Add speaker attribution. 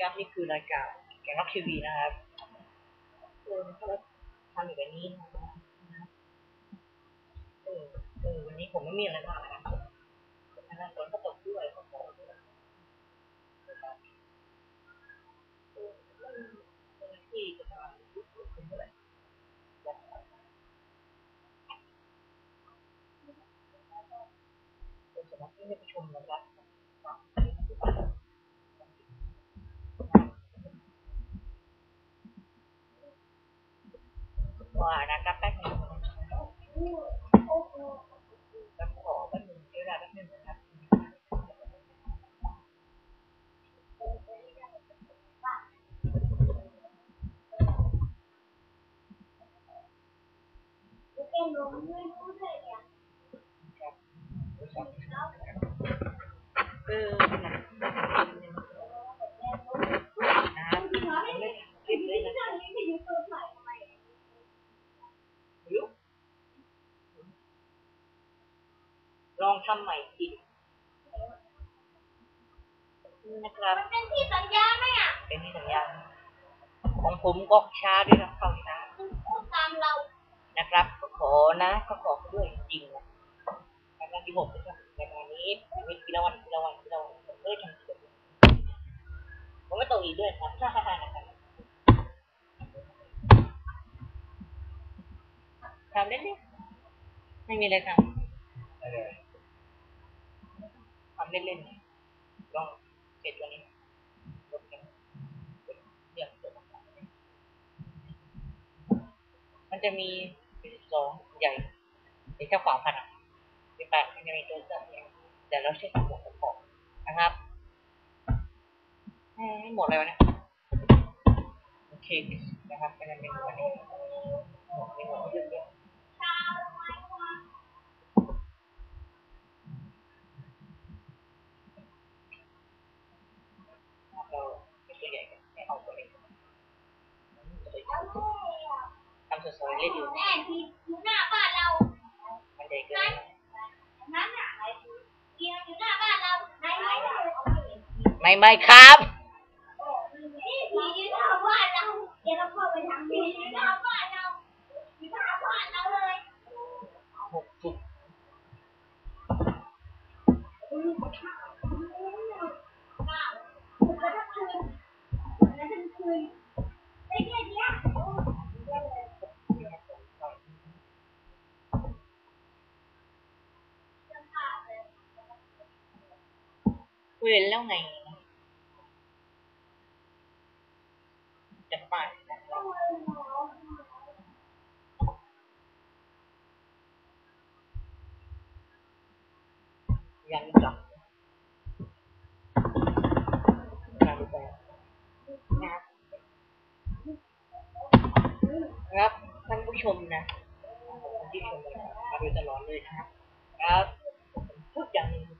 Speaker 1: ครับนี่คือรายการแกงล็อกทีวีนะครับเออถ้าเราทำอยู่แบบนี้นะครับเออเออวันนี้ผมไม่มีอะไรมากนะครับนะครับฝนก็ตกด้วยก็ขอด้วยนะครับเออเออที่จะมาพูดคุยกันเมื่อไหร่นะครับเป็นสำหรับที่ได้ไปชมนะครับ ว่านะครับแป๊บนึงแล้วขอแป๊บนึงใช้เวลาแป๊บนึงนะครับ ครับบริษัทเออนะครับนะครับผมไม่คลิปเลยนะครับยุ ลองทำใหม่อีกนะครับ
Speaker 2: มันเป็นที่สัญญาไหมอะ
Speaker 1: เป็นที่สัญญาณของผมก็ช้าด้วยนะเข้าช้า
Speaker 2: คุณพูดตามเรา
Speaker 1: นะครับ ก็ขอนะ ก็ขอด้วยจริงๆนะรายการที่ผมนะครับรายการนี้มีกีฬาวันกีฬาวันกีฬาวันผมไม่ได้ทำเสียงผมไม่ตกอีกด้วยครับนะครับทำเล่นๆไม่มีอะไรทำ ทำเล่นต้องเสร็จวันนี้ลบกันเรื่องเกิดต่างๆมันจะมีสองใหญ่ในเจ้าของพันธุ์อะมีแปดมันจะมีตัวเสื้อเนี่ยแต่เราใช้สองหัวประกอบนะครับเอ้ยหมดเลยวะเนี่ยโอเคนะครับก็จะเป็นวันนี้หมดไม่หมดเยอะๆ
Speaker 2: ชาลงไม้ควา
Speaker 1: เราไม่ตัวใหญ่กันไม่เอาตัวเล็ก
Speaker 2: แล้วแม่อะ
Speaker 1: ทำ สวยๆเล่นอยู่
Speaker 2: แม่ที่อยู่หน้าบ้านเรา
Speaker 1: มันใหญ่เกิ
Speaker 2: นั้น
Speaker 1: น
Speaker 2: นั้นอะเกียร์อยู่หน้าบ้านเราไหนไหนอะ
Speaker 1: ไม่ไม่ครับ
Speaker 2: นี่ผีอยู่หน้าบ้านเราเดี๋ยวเราเข้าไปทางผีอยู่หน้าบ้านเราอยู่หน้าบ้านเราเลย
Speaker 1: หกสิบ
Speaker 2: อืมอ้าวมันก็คืนมันก็คืนได้แค่เนี้ยโอ้จะขาดเลย
Speaker 1: เว้นแล้วไงจะไปยังจับการดูไปนะครับท่านผู้ชมนะที่ชมมาโดยตลอดเลยนะครับ ครับ